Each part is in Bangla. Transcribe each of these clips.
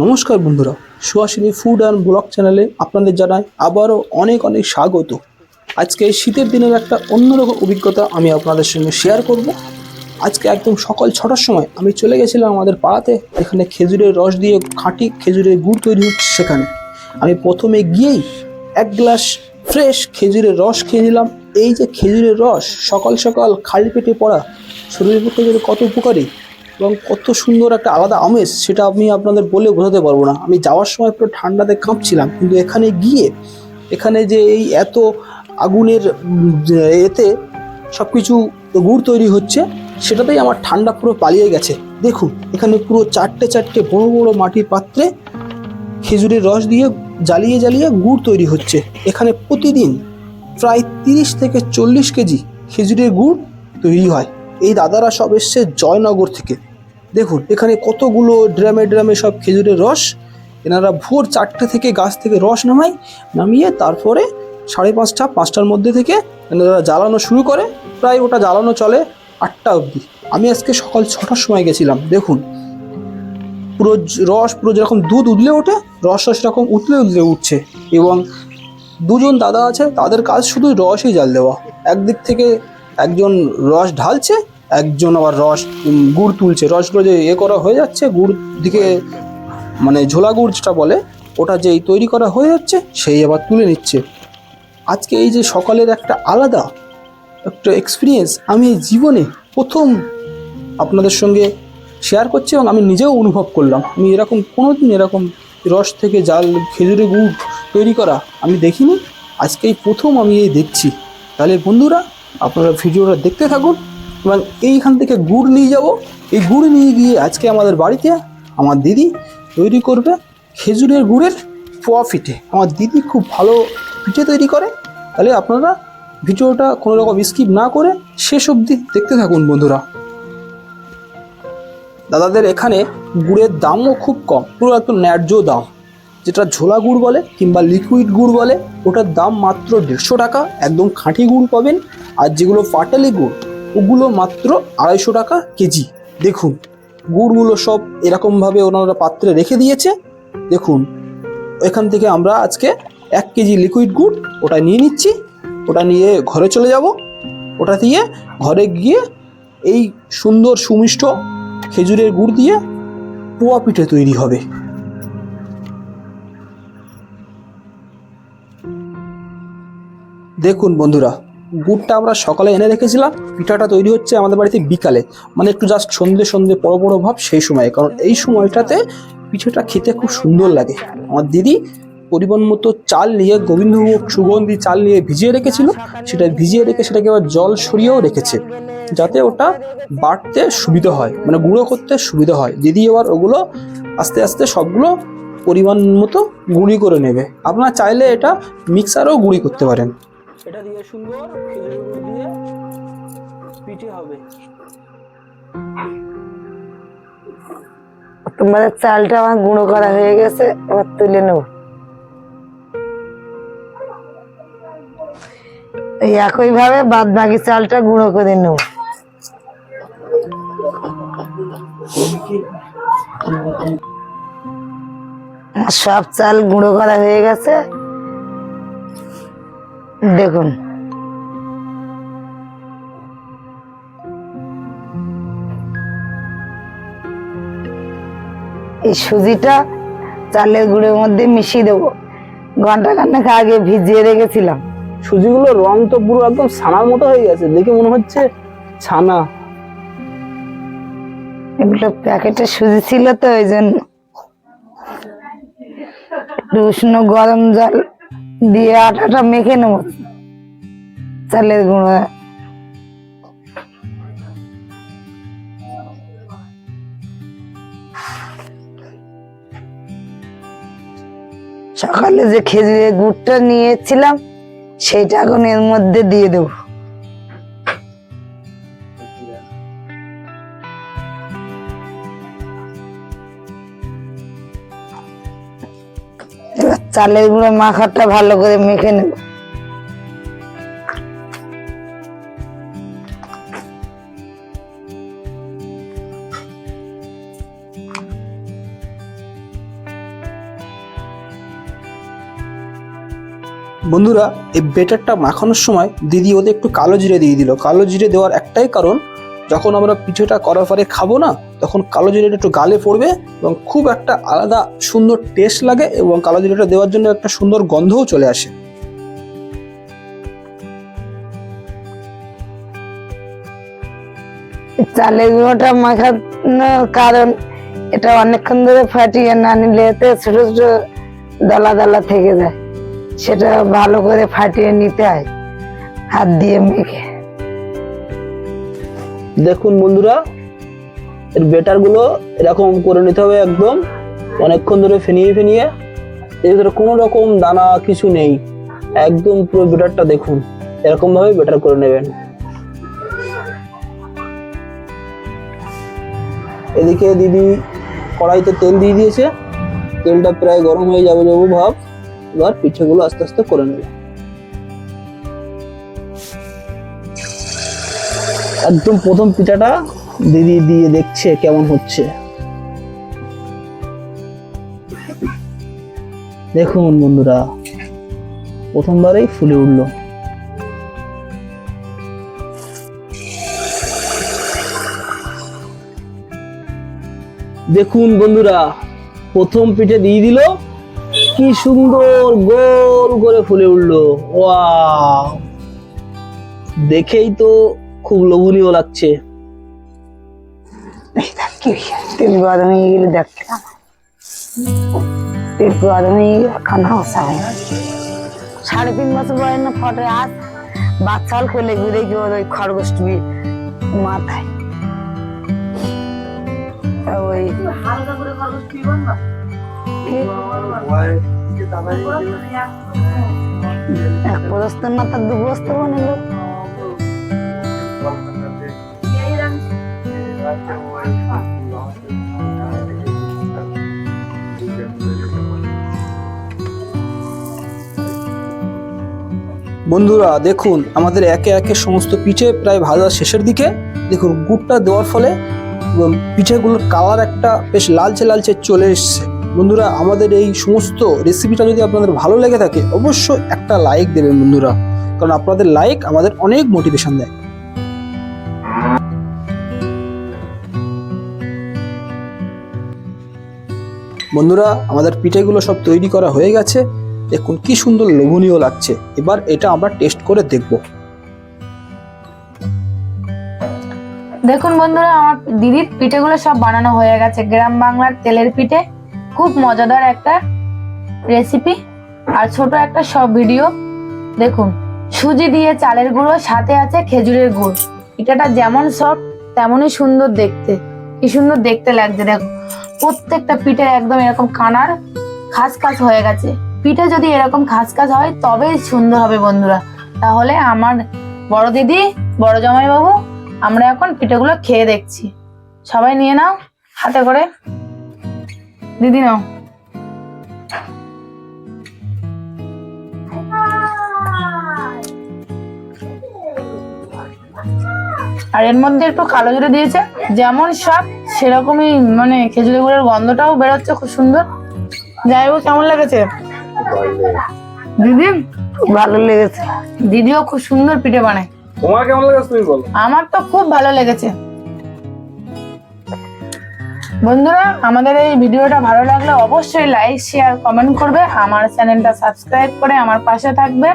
নমস্কার বন্ধুরা, সুহাসিনী ফুড অ্যান্ড ব্লগ চ্যানেলে আপনাদের জানাই আবারও অনেক অনেক স্বাগত। আজকে শীতের দিনের একটা অন্যরকম অভিজ্ঞতা আমি আপনাদের সঙ্গে শেয়ার করব। আজকে একদম সকাল ছটার সময় আমি চলে গেছিলাম আমাদের পাড়াতে, এখানে খেজুরের রস দিয়ে খাঁটি খেজুরের গুড় তৈরি হচ্ছে সেখানে। আমি প্রথমে গিয়েই এক গ্লাস ফ্রেশ খেজুরের রস খেয়ে নিলাম। এই যে খেজুরের রস সকাল সকাল খালি পেটে পড়া, শরীরের পক্ষে যদি কত উপকারী এবং কত সুন্দর একটা আলাদা আমেজ সেটা আমি আপনাদের বলে বোঝাতে পারব না। আমি যাওয়ার সময় পুরো ঠান্ডাতে কাঁপছিলাম, কিন্তু এখানে গিয়ে, এখানে যে এই এত আগুনের এতে সব কিছু গুড় তৈরি হচ্ছে, সেটাতেই আমার ঠান্ডা পুরো পালিয়ে গেছে। দেখুন, এখানে পুরো চারটে চারটে বড় বড় মাটির পাত্রে খেজুরের রস দিয়ে জ্বালিয়ে জ্বালিয়ে গুড় তৈরি হচ্ছে। এখানে প্রতিদিন প্রায় তিরিশ থেকে চল্লিশ কেজি খেজুরের গুড় তৈরি হয়। এই দাদারা সব এসছে জয়নগর থেকে। দেখুন, এখানে কতগুলো ড্রামে ড্রামে সব খেজুরের রস। এনারা ভোর চারটে থেকে গাছ থেকে রস নামায়, নামিয়ে তারপরে সাড়ে পাঁচটা, পাঁচটার মধ্যে থেকে এনারা জ্বালানো শুরু করে। প্রায় ওটা জ্বালানো চলে আটটা অবধি। আমি আজকে সকাল ছটার সময় গেছিলাম, দেখুন। পুরো রস, পুরো যেরকম দুধ উদলে ওঠে, রস রস সেরকম উতলে উতলে উঠছে এবং দুজন দাদা আছে, তাদের কাজ শুধু রসই জাল দেওয়া। একদিক থেকে একজন রস ঢালছে একজন আবার রস গুড় তুলছে। রসগুলো যে এ করা হয়ে যাচ্ছে, গুড় দিকে মানে ঝোলা গুড় যেটা বলে, ওটা যেই তৈরি করা হয়ে যাচ্ছে, সেই আবার তুলে নিচ্ছে। আজকে এই যে সকালের একটা আলাদা, একটা এক্সপিরিয়েন্স আমি এই জীবনে প্রথম আপনাদের সঙ্গে শেয়ার করছি এবং আমি নিজেও অনুভব করলাম। আমি এরকম কোনো দিন এরকম রস থেকে জাল খেজুরে গুড় তৈরি করা আমি দেখিনি। আজকেই প্রথম আমি এই দেখছি। তাহলে বন্ধুরা, আপনারা ভিডিওটা দেখতে থাকুন। এবং এইখান থেকে গুড় নিয়ে যাব। এই গুড় নিয়ে গিয়ে আজকে আমাদের বাড়িতে আমার দিদি তৈরি করবে খেজুরের গুড়ের পোয়া পিঠে। আমার দিদি খুব ভালো পিঠে তৈরি করে। তাহলে আপনারা ভিডিওটা কোনো রকম স্কিপ না করে শেষ অবধি দেখতে থাকুন বন্ধুরা। দাদাদের এখানে গুড়ের দামও খুব কম, পুরো একদম ন্যায্য দাম। যেটা ঝোলা গুড় বলে কিংবা লিকুইড গুড় বলে, ওটার দাম মাত্র দেড়শো টাকা। একদম খাঁটি গুড় পাবেন। আর যেগুলো পাটালি গুড় ওগুলো মাত্র আড়াইশো টাকা কেজি। দেখুন, গুড়গুলো সব এরকমভাবে ওনারা পাত্রে রেখে দিয়েছে। দেখুন, এখান থেকে আমরা আজকে এক কেজি লিকুইড গুড় ওটা নিয়ে নিচ্ছি। ওটা নিয়ে ঘরে চলে যাব। ওটা দিয়ে ঘরে গিয়ে এই সুন্দর সুমিষ্ট খেজুরের গুড় দিয়ে পোয়া পিঠে তৈরি হবে। দেখুন বন্ধুরা গুড়টা আমরা সকালে এনে রেখেছিলাম। পিঠাটা তৈরি হচ্ছে আমাদের বাড়িতে বিকালে। মানে একটু জাস্ট সন্ধে সন্ধে বড় বড় ভাব সেই সময়ে। কারণ এই সময়টাতে পিঠেটা খেতে খুব সুন্দর লাগে। আমার দিদি পরিমাণ মতো চাল নিয়ে, গোবিন্দভোগ সুগন্ধি চাল নিয়ে ভিজিয়ে রেখেছিল। সেটা ভিজিয়ে রেখে সেটাকে আবার জল সরিয়েও রেখেছে। যাতে ওটা বাটতে সুবিধা হয়। মানে গুঁড়ো করতে সুবিধা হয়। দিদি এবার ওগুলো আস্তে আস্তে সবগুলো পরিমাণ মতো গুঁড়ি করে নেবে। আপনারা চাইলে এটা মিক্সারেও গুঁড়ি করতে পারেন। এটা দিয়ে সুন্দর দিয়ে পিঠে হবে। তোমাদের চালটা আমার গুঁড়ো করা হয়ে গেছে, এবার তুলে নেব। এই একই ভাবে বাদ বাকি চালটা গুঁড়ো করে নেব। সব চাল গুঁড়ো করা হয়ে গেছে। দেখুন। এই সুজিটা চালের গুঁড়ের মধ্যে মিশিয়ে দেবো। ঘণ্টা খানেক আগে ভিজিয়ে রেখেছিলাম। সুজিগুলোর রং তো পুরো একদম ছানার মতো হয়ে গেছে। দেখে মনে হচ্ছে ছানা। এগুলো প্যাকেটে সুজি ছিল তো ওই জন্য। উষ্ণ গরম জল দিয়ে আটাটা মেখে নেব। চালের গুঁড়ো। সকালে যে খেজুরের গুড়টা নিয়েছিলাম, সেটা এখন এর মধ্যে দিয়ে দেবো। চালের গুঁড়ো মাখাটা ভালো করে মেখে নেব। বন্ধুরা, এই বেটারটা মাখানোর সময় দিদি ওদের একটু কালো জিরে দিয়ে দিল। কালো জিরে দেওয়ার একটাই কারণ, যখন আমরা পিঠেটা করার পরে খাব না তখন কালো জিরেটা একটু গালে পড়বে এবং খুব একটা আলাদা সুন্দর টেস্ট লাগে এবং কালো জিরেটা দেওয়ার জন্য একটা সুন্দর গন্ধও চলে আসে। চালের গুঁড়োটা মাখানোর কারণ এটা অনেকক্ষণ ধরে ফাটিয়ে না নিলে এতে ছোট ছোট দলা দলা থেকে যায়। সেটা ভালো করে ফাটিয়ে নিতে হয় হাত দিয়ে মেখে। দেখুন বন্ধুরা এর বেটারগুলো এরকম করে নিতে হবে একদম। অনেকক্ষণ ধরে ফেনিয়ে ফেনিয়ে। এর কোনো রকম দানা কিছু নেই। একদম পুরো বেটারটা দেখুন। এরকম ভাবে বেটার করে নেবেন। এদিকে দিদি কড়াইতে তেল দিয়ে দিয়েছে। তেলটা প্রায় গরম হয়ে যাবে যাব ভাব। এবার পিঠেগুলো আস্তে আস্তে করে নেবে। একদম প্রথম পিঠাটা দিদি দিয়ে দেখছে কেমন হচ্ছে। দেখুন বন্ধুরা, প্রথমবারেই ফুলে উঠল। দেখুন বন্ধুরা, প্রথম পিঠে দিয়ে দিল, কি সুন্দর গোল করে ফুলে উঠল। ওয়াও! দেখেই তো খুব লোভনীয় লাগছে। তেল গরম হয়ে গেলে দেখতে তেল হয়ে খানা সাড়ে তিন বছর বয়স না ফটে আস বাচ্চাল কোলে ঘুরে গিয়ে ওই খরগোশ মাথায় তা ওই এক বস্তার মাথা দু বস্তা বানালো বন্ধুরা, দেখুন, আমাদের একে একে সমস্ত পিঠে প্রায় ভাজা শেষের দিকে, দেখুন, গুড়টা দেওয়ার ফলে পিঠেগুলোর কালার একটা বেশ লালচে লালচে চলে এসছে। বন্ধুরা, আমাদের এই সমস্ত রেসিপিটা যদি আপনাদের ভালো লেগে থাকে, অবশ্যই একটা লাইক দেবেন বন্ধুরা। কারণ আপনাদের লাইক আমাদের অনেক মোটিভেশন দেয়। বন্ধুরা, আমাদের পিঠেগুলো সব তৈরি করা হয়ে গেছে। দেখুন কি সুন্দর লোভনীয় লাগছে। এবার এটা আমরা টেস্ট করে দেখব। দেখুন বন্ধুরা, আমার দিদির পিঠেগুলো সব বানানো হয়ে গেছে। গ্রাম বাংলার তেলের পিঠে। খুব মজাদার একটা রেসিপি আর ছোট একটা সব ভিডিও দেখুন, সুজি দিয়ে চালের গুঁড়ো, সাথে আছে খেজুরের গুড়। পিঠাটা যেমন সফট তেমনই সুন্দর দেখতে। কি সুন্দর দেখতে লাগছে, দেখো। প্রত্যেকটা পিঠে একদম এরকম কানার খাস খাস হয়ে গেছে। পিঠে যদি এরকম খাস খাস হয়, তবেই সুন্দর হবে বন্ধুরা। তাহলে আমার বড় দিদি, বড় জামাই বাবু আমরা এখন পিঠেগুলো খেয়ে দেখছি। সবাই নিয়ে নাও, হাতে করে। দিদি নাও। আর এর মধ্যে একটু কালো জিরে দিয়েছে, যেমন সব সেরকমই মানে খেজুরি গুড়ের গন্ধটাও বেরোচ্ছে খুব সুন্দর। যাই হোক কেমন লেগেছে? দিদি? ভালো লেগেছে। দিদিও খুব সুন্দর পিঠে বানায়। তোমার কেমন লেগেছে তুমি বলো। আমার তো খুব ভালো লেগেছে। বন্ধুরা আমাদের এই ভিডিওটা ভালো লাগলে অবশ্যই লাইক শেয়ার কমেন্ট করবে আমার চ্যানেলটা সাবস্ক্রাইব করে আমার পাশে থাকবে।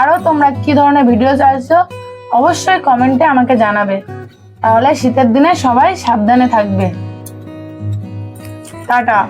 আরও তোমরা কি ধরনের ভিডিও চাইছো অবশ্যই কমেন্টে আমাকে জানাবে। তাহলে শীতের দিনে সবাই সাবধানে থাকবে। টাটা।